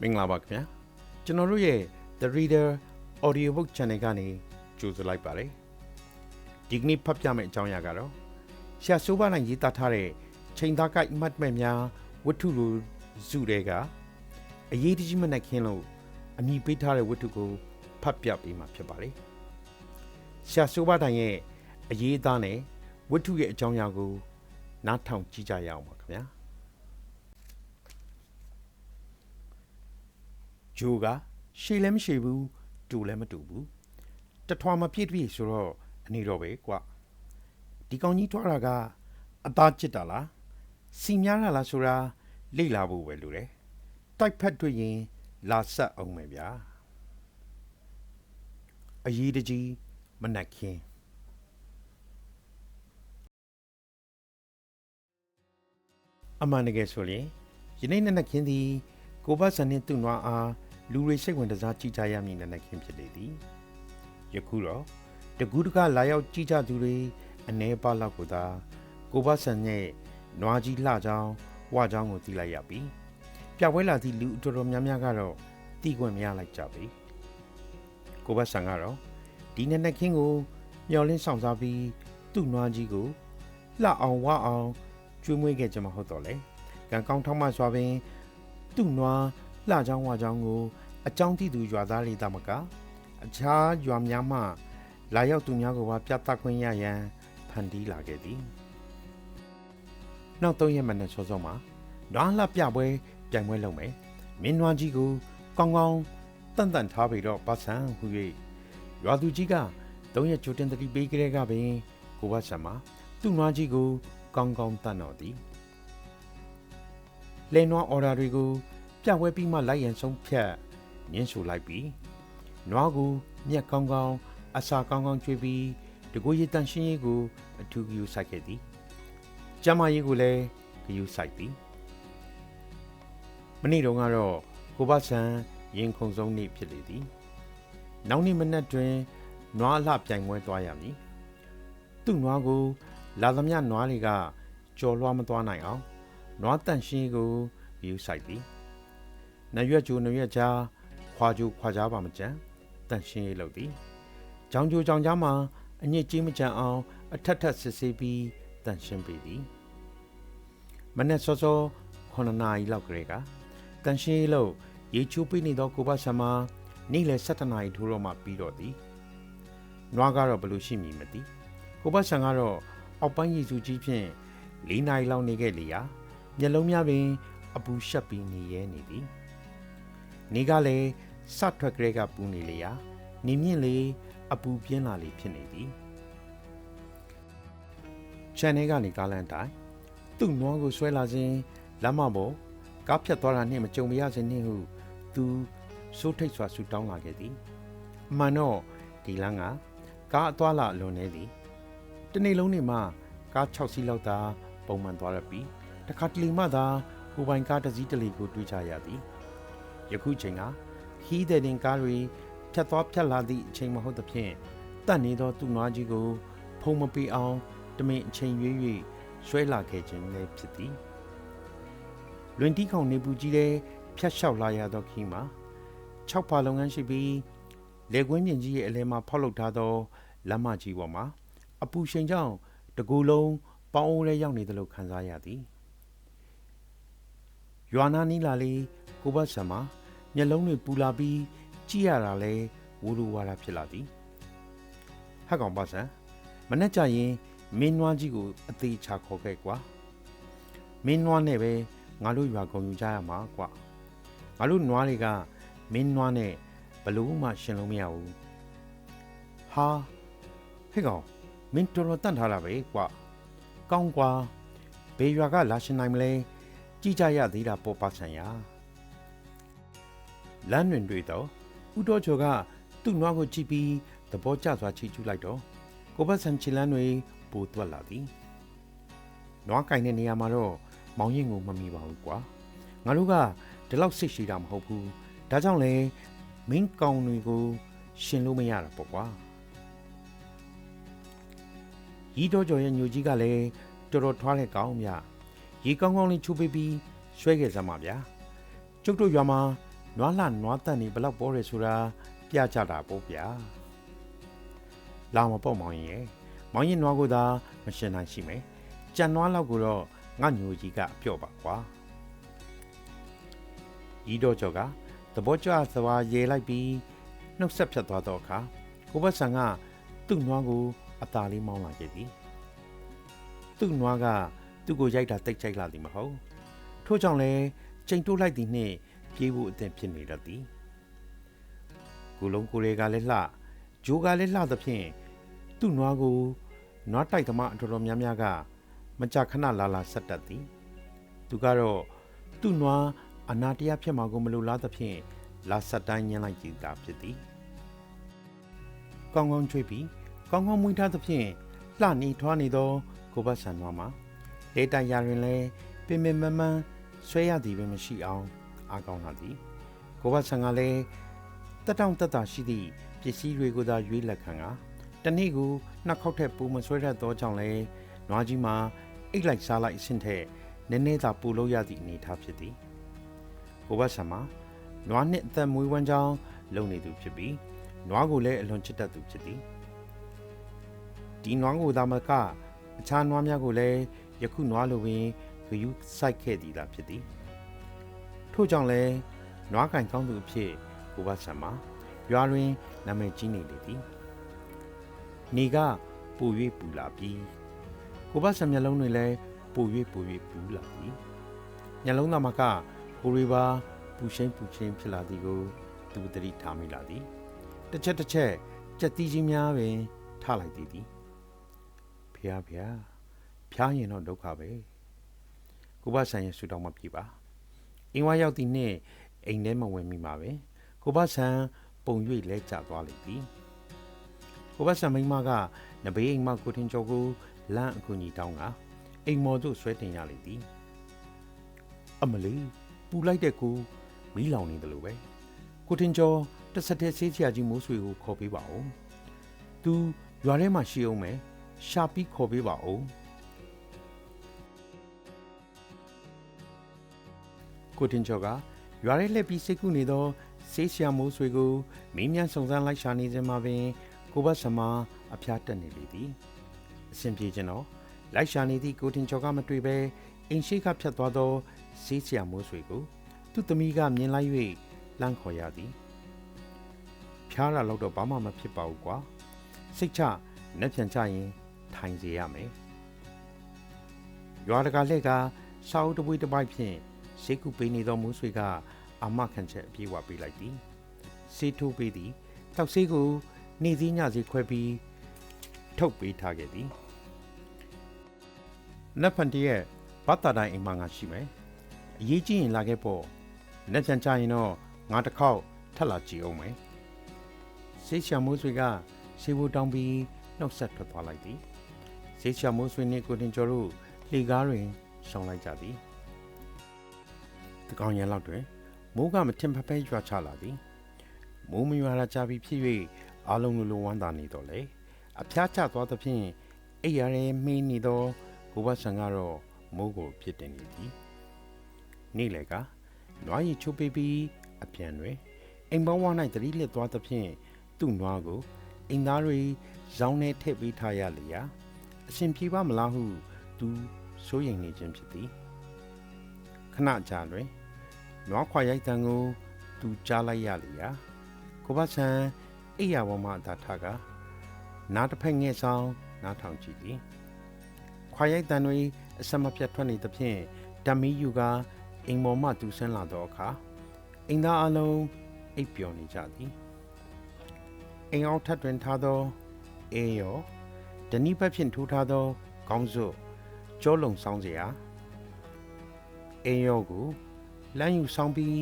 မင်္ဂလာပါခင်ဗျာကျွန်တော်တို့ရဲ့ The Reader Audiobook Channel ကနေကြိုဆိုလိုက်ပါတယ်ဒီကနေ့ဖတ်ပြမယ့်အကြောင်းအရာကတော့ရှာဆိုးပါနိုင်ရေးသားထားတဲ့ချိန်သားကိုက်မှတ်မဲ့များဝတ္ထုလိုစုတွေကအရေးတကြီးမနဲ့ခင်းလို့အမိပေးထားတဲ့ဝတ္ထုကိုဖတ်ပြပေးမှာဖြစ်ပါတယ်ရှာဆိုးပါနိုင်ရဲ့အရေးသားနဲ့ဝတ္ထုရဲ့အကြောင်းအရာကိုနားထောင်ကြည့်ကြရအောင်ပါခင်ဗျာ ဂျိုကရှည်လည်းမရှည်ဘူးတူလည်းမတူဘူးတထွာမပြည့်ပြည့်ဆိုတော့အနေတော့ပဲကွဒီကောင်ကြီးထွားတာကအသားချစ်တာလားစီများတာလားဆိုတာလိတ်လာဖို့ပဲလိုတယ်တိုက်ဖက်တွေ့ရင်လာဆက်အောင်မယ်ဗျာအရေးတကြီးမနှက်ခင်းအမှန်တကယ်ဆိုရင်ယနေ့နက်နက်ခင်းသည်ကိုဘတ်ဆန်နှင့်သူ့နွားအား လူတွေစိတ်ဝင်စားကြည့်ကြရမည်နက်နက်ခင်းဖြစ်လေသည်ယခုတော့တကူးတကလာရောက်ကြည့်ကြသူတွေအ ਨੇ ပါလောက်ကိုသာကိုဘတ်ဆန်ရဲ့နွားကြီးလှချောင်းဝချောင်းကိုသိလိုက်ရပြီပြပွဲလာသည့်လူအတော်တော်များများကတော့တီးခွင့်မရလိုက်ကြပြီကိုဘတ်ဆန်ကတော့ဒီနက်နက်ခင်းကိုမျော်လင့်ဆောင်စားပြီးသူ့နွားကြီးကိုလှအောင်ဝအောင်ကျွေးမွေးခဲ့ကြမှာဟုတ်တော့လေကံကောင်းထောက်မှစွာပင်သူ့နွား လှချောင်းဝချောင်းကိုအကြောင်းတည်သူရွာသားလေးတမကအခြားရွာများမှလာရောက်သူများကိုပါပြသခွင့်ရရန်ဖန်တီးလာခဲ့သည်နောက်သုံးရက်မနေ့စောစောမှာနွားလှပြပွဲပြိုင်ပွဲလုပ်မယ်မင်းနွားကြီးကိုကောင်းကောင်းတန်တန်ထားပြီးတော့ပတ်စံဟူ၍ရွာသူကြီးကသုံးရက်ချိုတင်တတိပေးကြတဲ့ကပင်ကိုဘတ်ဆံမှာသူ့နွားကြီးကိုကောင်းကောင်းတတ်တော်သည်လဲနွားအော်ဒါတွေကို ပြပွဲပြီးမှလိုက်ရန်ဆုံးဖြတ်ညှင်းဆိုလိုက်ပြီးနွားကိုမြက်ကောင်းကောင်းအစာကောင်းကောင်းကျွေးပြီးတကူရည်တန်ရှင်းရေးကိုအထူးဂရုစိုက်ခဲ့သည်ကျမရေးကိုလည်းဂရုစိုက်သည်မနေ့တုန်းကတော့ကိုဘဆန်ရင်ခုန်ဆုံးနေ့ဖြစ်လေသည်နောက်နေ့မနက်တွင်နွားအလှပြိုင်ပွဲသွားရမည်သူ့နွားကို လာသမျှနွားတွေကကြော်လွှားမသွားနိုင်အောင်နွားတန့်ရှင်းကိုယူဆိုင်သည် နရွက်ကျိုနရွက်ကြားခွာကျိုခွာကြားပါမကြံတန့်ရှင်းရေးလုပ်သည်ကြောင်ကျိုကြောင်ကြားမှာအညစ်ကြေးမကြံအောင် အထက်ထက်စစ်ဆေးပြီးတန့်ရှင်းပေသည်မနေ့စောစော9နာရီလောက်ကလေးကတန့်ရှင်းရေးလို့ရေချိုးပေးနေသောကိုဘဆာမနေ့လယ်7နာရီထိုးတော့မှပြီးတော့သည်နွားကတော့ဘယ်လိုရှိမည်မသိကိုဘဆန်ကတော့အောက်ပိုင်းရည်စုကြီးဖြင့်၄နာရီလောက်နေခဲ့လေရာမျက်လုံးများပင်အပူရှက်ပြီးနေရဲနေသည် နေကလည်းစထွက်ကြဲကပူနေလေရာနေမြင့်လေအပူပြင်းလာလေဖြစ်နေသည်ချန်နယ်ကနေကားလန်တိုင်းသူ့နွားကိုဆွဲလာခြင်းလမ်းမပေါ်ကားဖြတ်သွားတာနှင့်မကြုံမရစေနှင့်ဟုသူစိုးထိတ်စွာဆူတောင်းလာခဲ့သည်အမှန်တော့ဒီလမ်းကကားအသွားလာလွန်နေသည်တနေ့လုံးနေမှကား6စီးလောက်သာပုံမှန်သွားရပြီးတခါတလေမှသာကိုပိုင်ကားတစ်စီးတစ်လေကိုတွေးကြရသည် ယခုချိန်ကခီးတဲ့တင်ကားတွေဖြတ်သွားဖြတ်လာသည့်အချိန်မဟုတ်သဖြင့်တတ်နေသောသူ့နွားကြီးကို ဖုံမပေးအောင်တမင်အချိန်ရွေး၍ဆွဲလာခဲ့ခြင်းလည်းဖြစ်သည်လွင်တီးခေါင်နေပူကြီးတဲ့ဖြတ်လျှောက်လာရသောခီးမှာ6ပါလုပ်ငန်းရှိပြီးလေကွင်းမြင့်ကြီးရဲ့အလဲမှာဖောက်လုပ်ထားသောလမ်းမကြီးပေါ်မှာအပူချိန်ကြောင့်တကူလုံးပေါင်းအိုးလေးရောက်နေတယ်လို့ခံစားရသည်ရွာနာနီးလာလေ ကိုဘတ်ဆံမှာမျက်လုံးတွေပူလာပြီးကြည့်ရတာလဲဝူလူဝါလာဖြစ်လာသည်ဟက်ကောင်ပါဆံမနဲ့ကြရင်မင်းနွားကြီးကိုအသေးချခေါ်ခဲ့ကွာမင်းနွားနဲ့ပဲငါတို့ရွာကုန်ယူကြရမှာကွာငါတို့နွားတွေကမင်းနွားနဲ့ဘလို့မှရှင်လို့မရဘူးဟာဟဲ့ကောင်မင်းတော်တော်တန့်ထားတာပဲကွာကောင်းကွာဘေးရွာကလာရှင်နိုင်မလဲကြည့်ကြရသေးတာပေါ်ပါဆန်ရ လမ်းတွင်တွေ့တော့ဦးတော်ကျော်ကသူ့နွားကိုကြည့်ပြီးသဘောကျစွာချီကျူးလိုက်တော့ကိုဘတ်ဆန်ချီလန်းတွေပိုသွက်လာသည်နွားကင်တဲ့နေရာမှာတော့မောင်ရင်ကိုမမီပါဘူးကွာငါတို့ကဒီလောက်စိတ်ရှိတာမဟုတ်ဘူးဒါကြောင့်လေမင်းကောင်တွေကိုရှင်လို့မရတာပေါ့ကွာရီတော်ကျော်ရဲ့ညိုကြီးကလည်းတော်တော်ထွားတဲ့ကောင်းမြရေကောင်းကောင်းလေးချိုးပေးပြီးဆွဲခဲ့စမ်းပါဗျာကျုပ်တို့ရွာမှာ နွားလှနွားတက်နေဘလောက်ပေါ်ရဲဆိုတာပြကြတာပေါ့ဗျာလာမပေါ့မောင်ရင်ရဲ့မောင်ရင်နွားကိုသာမရှင်နိုင်ရှိမယ်ကြံနွားလောက်ကိုတော့ငါညိုကြီးကပြော့ပါကွာဤတော့ကြောကသဘောကျစဝါရေလိုက်ပြီးနှုတ်ဆက်ဖြတ်သွားတော့အခါကိုဘတ်ဆန်ကသူ့နွားကိုအသာလေးမောင်းလာခဲ့သည်သူ့နွားကသူ့ကိုရိုက်တာတိတ်ကြိုက်လာသည်မဟုတ်ထို့ကြောင့်လဲချိန်တိုးလိုက်သည်နှင့် ပြေးဖို့အသင့်ဖြစ်နေတတ်သည်ကိုလုံးကိုလေးကလည်းလှဂျိုးကလည်းလှသဖြင့်သူ့နွားကိုနွားတိုက်သမားအတော်တော်များများကမကြာခဏလာလာဆက်တတ်သည် သူကတော့သူ့နွားအနာတရားဖြစ်မှာကိုမလိုလားသဖြင့်လာဆက်တိုင်းညှင်းလိုက်ကြည့်တာဖြစ်သည်ကောင်းကောင်းချွေးပြီးကောင်းကောင်းမွေးထားသဖြင့်လှနေထွားနေသောကိုဘတ်ဆန်နွားမှာလေတိုင်ရတွင်လည်းပင်ပင်မမန်းဆွဲရသည်ပင်မရှိအောင် အားကောင်းလာသည်ကိုဘတ်ဆန်ကလည်းတက်တောင့်တက်တာရှိသည့်ပစ္စည်းတွေကိုသာရွေးလက်ခံကတနေ့ကိုနှစ်ခေါက်ထက်ပိုမဆွဲတတ်သောကြောင့်လည်းနွားကြီးမှာအိတ်လိုက်စားလိုက်အဆင့်ထက်နည်းနည်းသာပူလို့ရသည့်အနေအထားဖြစ်သည်ကိုဘတ်ဆန်မှာနွားနှစ်အသက်မွေးဝမ်းကြောင်းလုံနေသူဖြစ်ပြီးနွားကိုလည်းအလွန်ချစ်တတ်သူဖြစ်သည်ဒီနွားကိုသာမကအခြားနွားများကိုလည်းယခုနွားလိုပင်ဂယူးစိုက်ခဲ့သည်သာဖြစ်သည် ထို့ကြောင့်လည်းနွားကင်ကောင်းသူအဖြစ်ကိုဘတ်ဆန်မှာရွာတွင်နာမည်ကြီးနေလေသည်နေကပူ၍ပူလာပြီးကိုဘတ်ဆန်မျက်လုံးတွေလည်းပူ၍ပူ၍ပူလာသည်မျက်လုံးသားမှာကကိုရီပါပူရှင်းပူချင်းဖြစ်လာသည်ကိုသူတတိထားမိလာသည်တစ်ချက်တစ်ချက်ကြက်တီးကြီးများပင်ထားလိုက်သည်သည်ဖျားဖျားဖျားရင်တော့ဒုက္ခပဲကိုဘဆန်ရဲ့ဆူတောင်းမပြေပါ အင်းဝါရောက်သည်နှင့်အိမ်ထဲမဝင်မိမှာပဲကိုဘဆန်ပုံ၍လဲကျသွားလိမ့်သည်ကိုဘဆန်မိန်းမကနဘေးအိမ်မကိုထင်ကျော်ကိုလမ်းအကူကြီးတောင်းကအိမ်မော်သို့ဆွဲတင်ရလိမ့်သည်အမလီပူလိုက်တဲ့ကိုမီးလောင်နေတယ်လို့ပဲကိုတင်ကျော်တစ်ဆက်တည်းဆေးချာကြီးမိုးဆွေကိုခေါ်ပေးပါဦးသူရွာထဲမှာရှိအောင်မယ်ရှာပြီးခေါ်ပေးပါဦး ကိုတင်ကျော်ကရွာထဲလှည့်ပြီးစိတ်ကူးနေသောဆေးချာမိုးဆွေကိုမင်းမြန်စုံစမ်းလိုက်ရှာနေစဉ်မှာပင် ကိုဘတ်ဆမာအဖျားတက်နေလေသည်အဆင်ပြေခြင်းတော့လိုက်ရှာနေသည့်ကိုတင်ကျော်ကမတွေ့ပဲအိမ်ရှိကဖြတ်သွားသောဆေးချာမိုးဆွေကို သူ့သမီးကမြင်လိုက်၍လှမ်းခေါ်ရသည်ဖျားတာတော့တော့ဘာမှမဖြစ်ပါဘူးကွာစိတ်ချနှက်ပြန်ချရင်ထိုင်စေရမယ်ရွာတကာလှက်ကစာအုပ်တပွေးတစ်ပိုက်ဖြင့် ရှေးကူပေးနေသောမိုးဆွေကအာမခံချက်အပြေးဝပေးလိုက်သည်စေးထိုးပေးသည်တောက်ဆေးကိုနေစည်းညစည်းခွဲပြီးထုတ်ပေးထားခဲ့သည်နတ်ဖန်တရဲ့ဘာတာတိုင်းအိမ်မှာငါရှိမယ်အရေးကြီးရင်လာခဲ့ပေါ့လက်ချန်ချရင်တော့ငါတစ်ခေါက်ထပ်လာကြည့်အောင်မယ်ဆေးချမိုးဆွေကရှေးဘူတောင်းပြီးနှုတ်ဆက်ထွက်သွားလိုက်သည်ဆေးချမိုးဆွေနှင့်ကိုတင်ကျော်တို့လှေကားတွင်ရှောင်လိုက်ကြသည် တကောင်ရန်လောက်တွင်မိုးကမထင်ဖက်ဖဲရွာချလာသည်မိုးမရွာလာကြပြီဖြစ်၍အားလုံးလိုလိုဝမ်းသာနေတော့လေအဖျားကျသွားသဖြင့်အိပ်ရရဲမင်းနေသောဘုဘဆန်ကတော့မိုးကိုဖြစ်တင်နေသည်နေ့လေကနွားရီချိုးပေးပြီးအပြန်တွင်အိမ်ပေါင်းဝါ၌တတိလက်သွားသဖြင့်သူ့နွားကိုအိမ်သားတွေဇောင်းထဲထည့်ပေးထားရလျာအရှင်ပြေပါမလားဟုသူစိုးရိမ်နေခြင်းဖြစ်သည်ခဏကြာတွင် နွားခွာရိုက်တံကိုသူကြားလိုက်ရလျာကိုဘဆန်အိယာပေါ်မှအသာထားကနားတစ်ဖက်ငဲ့ဆောင်နားထောင်ကြည့်သည်ခွာရိုက်တံတွေအဆက်မပြတ်ထွက်နေသဖြင့်ဓမီယူကအိမ်ပေါ်မှသူဆင်းလာသောအခါအိမ်သားအလုံးအိပ်ပျော်နေကြသည်အိမ်အောင်ထပ်တွင်ထားသောအေးရောဒနီဘက်ဖြင့်ထိုးထားသော ကောင်းစွကြောလုံဆောင်စရာအိမ်ရောကို လမ်းယူဆောင်ပြီး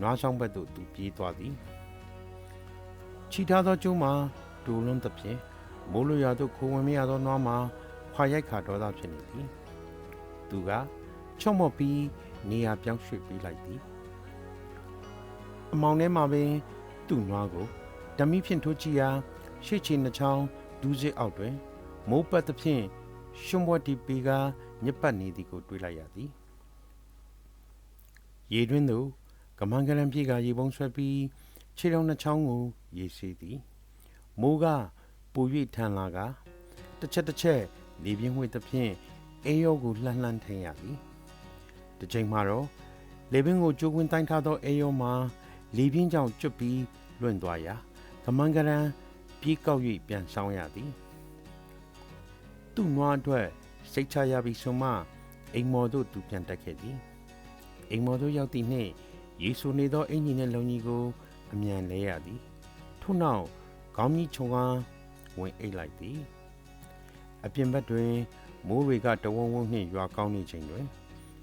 နွားဆောင်ဘက်သို့သူပြေးသွားသည်ချီထားသောကျိုးမှာဒူလွန်းသဖြင့်မိုးလွရာသို့ခိုးဝင်မရသောနွားမှာခွာရိုက်ခါတော်သားဖြစ်နေသည်သူကချော့မော့ပြီးနေရာပြောင်းရွှေ့ပေးလိုက်သည်အမောင်ထဲမှာပင်သူ့နွားကိုဓမီဖြင့်ထိုးကြည့်ရာရှေ့ချီနှချောင်းဒူးစစ်အောက်တွင်မိုးပတ်သဖြင့်ရှွန်ဘွက်တီပီကညစ်ပတ်နေသည်ကိုတွေ့လိုက်ရသည် ရေတွင်းသို့ကမန်ကရန်ပြေကရေပုံးဆွဲပြီးခြေတော်နှစ်ချောင်းကိုရေစီးသည်မိုးကပူ၍ထန်လာကတစ်ချက်တစ်ချက်လေပြင်းဝှေ့သဖြင့်အေးရောကိုလှမ်းလှမ်းထင်ရသည်တစ်ချိန်မှာတော့လေပင်ကိုကြိုးကွင်းတိုင်းထားသောအေးရောမှာလေပြင်းကြောင့်ကျွတ်ပြီးလွင့်သွားရာကမန်ကရန်ပြေးကောက်၍ပြန်ဆောင်ရသည်သူ့နွားအတွက်စိတ်ချရပြီးဆိုမှအိမ်မော်တို့သူပြန်တက်ခဲ့သည် အိမ်မော်တို့ရောက်သည့်နှင့်ယေရှုနေသောအင်ကြီးနှင့်လုံကြီးကို အမြန်လဲရသည်ထို့နောက်ခေါင်းကြီးခြုံကားဝင်အိတ်လိုက်သည်အပြင်ဘက်တွင်မိုးတွေကတဝုံဝုံနှင့်ရွာကောင်းနေချိန်တွင်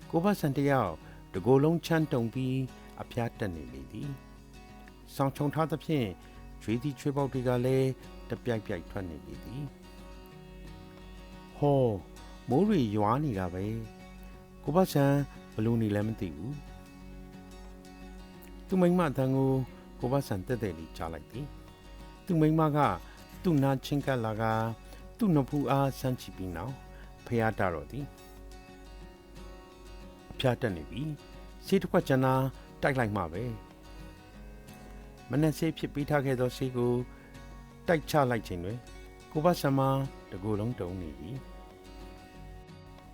ကိုဘဆန်တယောက်တကိုယ်လုံးချမ်းတုံပြီးအဖျားတက်နေလေသည်ဆောင်ချုံထားသဖြင့်ကျွေးသည့်ချွေးပေါက်တွေကလည်းတပြိုက်ပြိုက်ထွက်နေလေသည်ဟောမိုးတွေရွာနေတာပဲကိုဘဆန် ဘလို့နေလဲမသိဘူးသူမိမအတန်ကိုကိုဘဆန်တက်တက်လေးကြားလိုက်သည်သူမိမကသူ့နာချင်းကပ်လာကသူ့နှဖူးအားဆန်းချပြီးနောက်ဖះတာတော့သည်အဖျားတက်နေပြီဆေးတစ်ခွက်ကျန်တာတိုက်လိုက်မှပဲမနက်ဆေးဖြစ်ပြီးထားခဲ့သောဆေးကိုတိုက်ချလိုက်ခြင်းတွင်ကိုဘဆန်မတကူလုံးတုံနေပြီ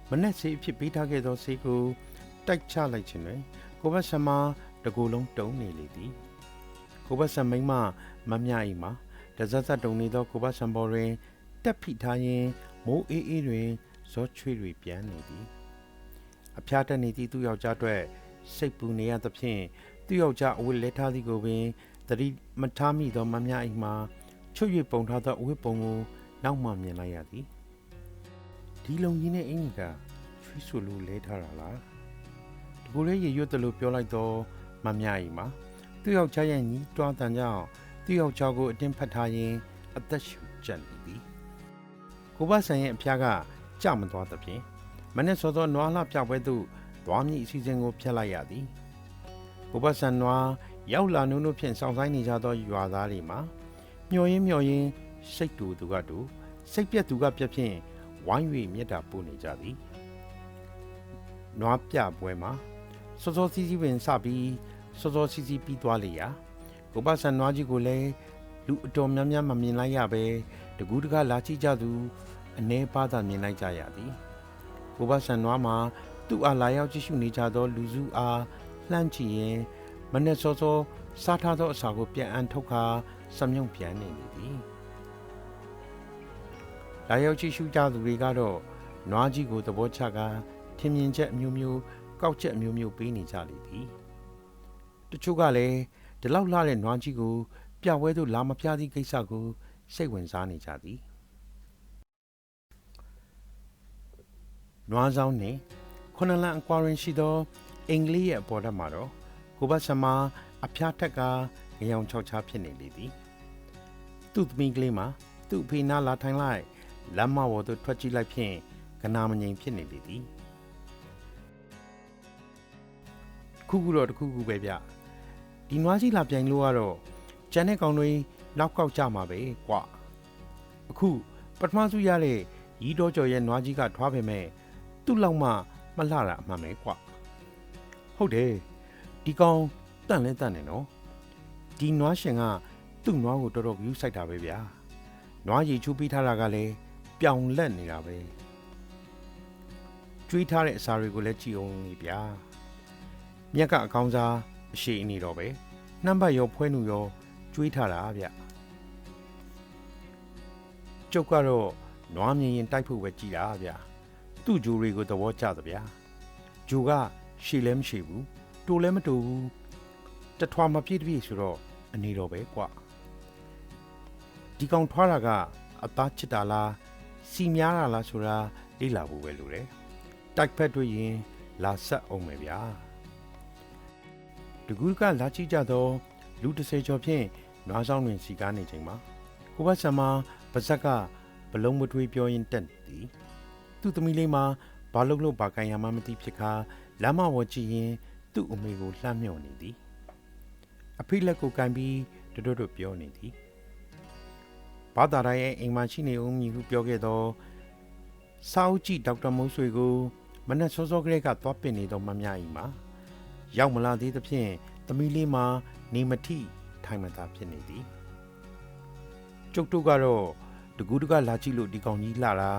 မနက်ဆေးဖြစ်ပြီးထားခဲ့သောဆေးကို တိုက်ချလိုက်ခြင်းတွင်ကိုဘဆန်မတကူလုံးတုံနေလေသည်ကိုဘဆန်မိမမမြအိမ်မှာတဇက်ဇက်တုံနေသောကိုဘဆန်ဘော်တွင်တက်ဖိထားရင်မိုးအေးအေးတွင်ဇောချွေတွေပြန်နေသည်အဖျားတက်နေသည့်သူ့ယောက်ျားအတွက်စိတ်ပူနေရသဖြင့်သူ့ယောက်ျားအဝတ်လဲထားသည်ကိုပင်သတိမထားမိသောမမြအိမ်မှာချွတ်၍ပုံထားသောအဝတ်ပုံကိုနောက်မှမြင်လိုက်ရသည်ဒီလုံကြီးနဲ့အင်ကြီးကချွေးဆူလိုလဲထားတာလားဒီ ကိုလေးရေရွတ်တယ်လို့ပြောလိုက်တော့မမြအိမ်မှာသူ့ယောက်ျားရဲ့ညီးတွားတန်ကြောင့်သူ့ယောက်ျားကိုအတင်းဖတ်ထားရင်အသက်ရှူကျက်နေသည်ကိုဘဆန်ရဲ့အဖျားကကြမသွားသဖြင့်မနေ့စောစောနွားလှပြပွဲသို့သွားမည့်အစီအစဉ်ကိုဖျက်လိုက်ရသည်ကိုဘဆန်နွားရောက်လာနုံနုဖြင့်စောင့်ဆိုင်နေကြသောရွာသားတွေမှာမျောရင်းမျောရင်းစိတ်တူသူကတူစိတ်ပြက်သူကပြက်ဖြင့်ဝိုင်း၍မြတ်တာပို့နေကြသည်နွားပြပွဲမှာ စောစောစီးစီးပင်စပြီးစောစောစီးစီးပြီးသွားလေရာကိုဘဆန်နွားကြီးကိုလည်းလူအတော်များများမမြင်လိုက်ရပဲတကူးတကားလာကြည့်ကြသူအ ਨੇ ပါသာမြင်လိုက်ကြရသည်ကိုဘဆန်နွားမှာသူ့အားလာရောက်ကြည့်ရှုနေကြသော လူစုအားလှမ်းကြည့်ရင်မနဲ့စောစောစားထားသောအစာကိုပြန်အန်ထုတ်ခါစမြုံပြန်နေလေသည်လာရောက်ကြည့်ရှုကြသူတွေကတော့နွားကြီးကိုသဘောချကာထင်မြင်ချက်အမျိုးမျိုး ကောက်ချက်အမျိုးမျိုးပေးနေကြလေသည်တချို့ကလည်းဒီလောက်လှတဲ့နွားကြီးကို ပြပွဲသို့လာမပြသည့်ကိစ္စကိုစိတ်ဝင်စားနေကြသည်နွားဆောင်နှင့်ခုနလန်အကွာရင်ရှိသောအင်္ဂလိပ်ရဲ့အပေါ်ဓာတ်မှာတော့ကိုဘတ်ဆမအဖျားထက်ကငရောင်ချောက်ချားဖြစ်နေလေသည်သူ့သမီးကလေးမှာသူ့အဖေနာလာထိုင်လိုက်လမ်းမပေါ်သို့ထွက်ကြည့်လိုက်ဖြင့်ကနာမငိမ်ဖြစ်နေလေသည် ခုခုတော့တခုခုပဲဗျဒီနွားကြီးလာပြိုင်လို့ကတော့ကျန်တဲ့ကောင်တွေနောက်ကောက်ကြမှာပဲကွာအခုပထမစုရတဲ့ရီတော်ကျော်ရဲ့နွားကြီးကထွားပေမဲ့သူ့လောက်မှမလှတာအမှန်ပဲကွာဟုတ်တယ်ဒီကောင်တန့်လဲတန့်နေနော်ဒီနွားရှင်ကသူ့နွားကိုတော်တော်ဂယူးဆိုင်တာပဲဗျာနွားရီချူပေးထားတာကလည်းပြောင်လက်နေတာပဲကျွေးထားတဲ့အစာတွေကိုလည်းကြည့်အောင်လေဗျာ မြက်ကအကောင်းစားအရှိအနေတော့ပဲနှမ်းပတ်ရောဖွဲနူရောကျွေးထားတာဗျကျုပ်ကတော့နွားမြင်ရင်တိုက်ဖို့ပဲကြည်တာဗျသူ့ဂျိုးတွေကိုသဘောကျသဗျာဂျိုကရှည်လည်းမရှိဘူးတိုလည်းမတိုဘူးတထွာမပြည့်တပြည့်ဆိုတော့အနေတော့ပဲကွဒီကောင်ထွားတာကအသားချစ်တာလားစီများတာလားဆိုတာလေ့လာဖို့ပဲလိုတယ်တိုက်ဖက်တွေ့ရင်လာဆက်အောင်မယ်ဗျာ တကူကလာကြည့်ကြတော့လူတစ်ဆယ်ကျော်ဖြင့်နွားဆောင်တွင်စီကားနေချိန်မှာကိုဘတ်ဆံမပါဇက်ကဘလုံးမတွေးပြောရင်းတက်သည်သူ့သမီးလေးမှာဘာလို့လို့ဘာကန်ရမှမသိဖြစ်ခါလမ်းမဝကြည့်ရင်သူ့အမေကိုလှမ်းမြော်နေသည်အဖေလက်ကိုကန်ပြီးတွတ်တွတ်ပြောနေသည်ဘာသာရရဲ့အိမ်မှာရှိနေဦးမည်ဟုပြောခဲ့သောစာအုပ်ကြည့်ဒေါက်တာမိုးဆွေကိုမနက်စောစောကလေးကသွားပင်နေသောမမကြီးမှာ ရောက်မလာသေးသဖြင့်သမီးလေးမှာနေမထိထိုင်မသာဖြစ်နေသည်ကျုပ်တို့ကတော့တကူးတကလာကြည့်လို့ဒီကောင်ကြီးလှတာ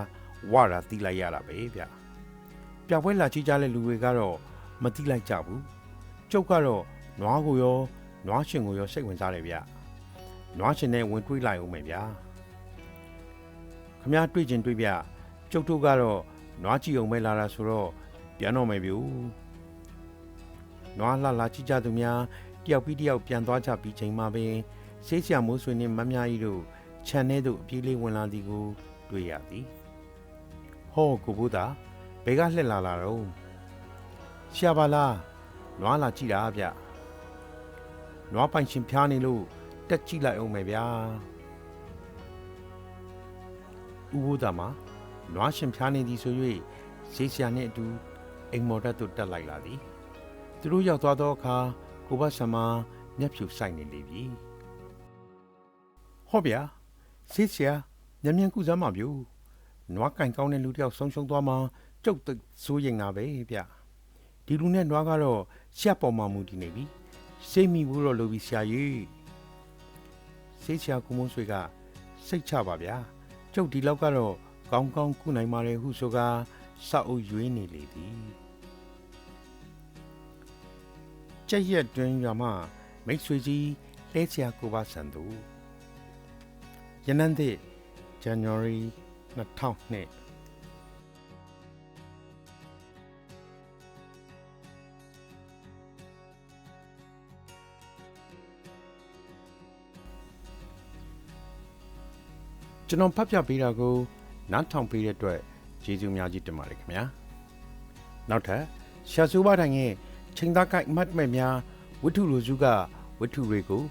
ဝတာတီးလိုက်ရတာပဲဗျပြပွဲလာကြည့်ကြတဲ့လူတွေကတော့မတီးလိုက်ကြဘူးကျုပ်ကတော့နွားကိုရောနွားရှင်ကိုရောစိတ်ဝင်စားတယ်ဗျနွားရှင်နဲ့ဝင်တွေးလိုက်အောင်မယ်ဗျာခမည်းတွေးခြင်းတွေးဗျကျုပ်တို့ကတော့နွားကြည့်အောင်ပဲလာတာဆိုတော့ပြန်တော့မယ်ဗျူ နွားလှလာကြည့်ကြသူများတယောက်ပြီးတယောက်ပြန်သွားကြပြီးချိန်မှာပင်ဆေးဆရာမိုးဆွေနှင့်မမကြီးတို့ခြံထဲသို့အပြေးလေးဝင်လာသည်ကိုတွေ့ရသည်ဟောကိုဘုသာဘယ်ကလှက်လာလာတော့ရှာပါလားနွားလာကြည့်တာဗျနွားပိုင်ရှင်ဖျားနေလို့တက်ကြည့်လိုက်အောင်မယ်ဗျာဥဘုသာမှာနွားရှင်ဖျားနေသည်ဆို၍ဈေးဆရာနှင့်အတူအိမ်မော်တက်သို့တက်လိုက်လာသည် သူတို့ရောက်သွားသောအခါကိုဘဆံမှာမျက်ဖြူဆိုင်နေလေပြီဟောဗျာဈေးဆရာမြန်မြန်ကုစားမှာဗျူနွားကင်ကောင်းတဲ့လူတစ်ယောက်ဆုံးရှုံးသွားမှကျုပ်သိပ်စိုးရိမ်တာပဲဗျဒီလူနဲ့နွားကတော့ရှက်ပေါ်မှာမူတည်နေပြီစိတ်မိဘူးတော့လိုပြီဆရာကြီးဆေးဆရာကုမုန်းဆွေကစိတ်ချပါဗျာကျုပ်ဒီလောက်ကတော့ကောင်းကောင်းကုနိုင်ပါတယ်ဟုဆိုကစောက်အုပ်ရွေးနေလေသည် ကြက်ရက်တွင်ရွာမှမိတ်ဆွေကြီးလဲဆရာကိုပါဆန်သူရနန်းသစ် January 2002ကျွန်တော်ဖတ်ပြပေးတာကိုနားထောင်ပေးတဲ့အတွက်ကျေးဇူးများကြီးတင်ပါတယ်ခင်ဗျာနောက်ထပ်ရှာစုပါတိုင်းရဲ့ ချိန်သားကိုက်မှတ်မဲ့များဝတ္ထုလူစုကဝတ္ထုတွေကို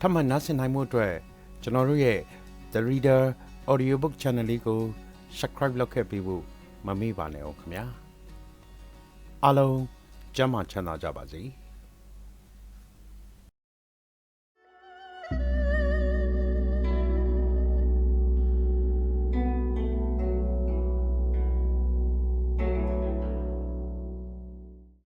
ထပ်မံနားဆင်နိုင်မှုအတွက်ကျွန်တော်တို့ရဲ့ The Reader Audiobook Channel လေးကို Subscribe လုပ်ခဲ့ပေးဖို့မမေ့ပါနဲ့အောင်ခင်ဗျာအားလုံးကျမ်းမာချမ်းသာကြပါစေ။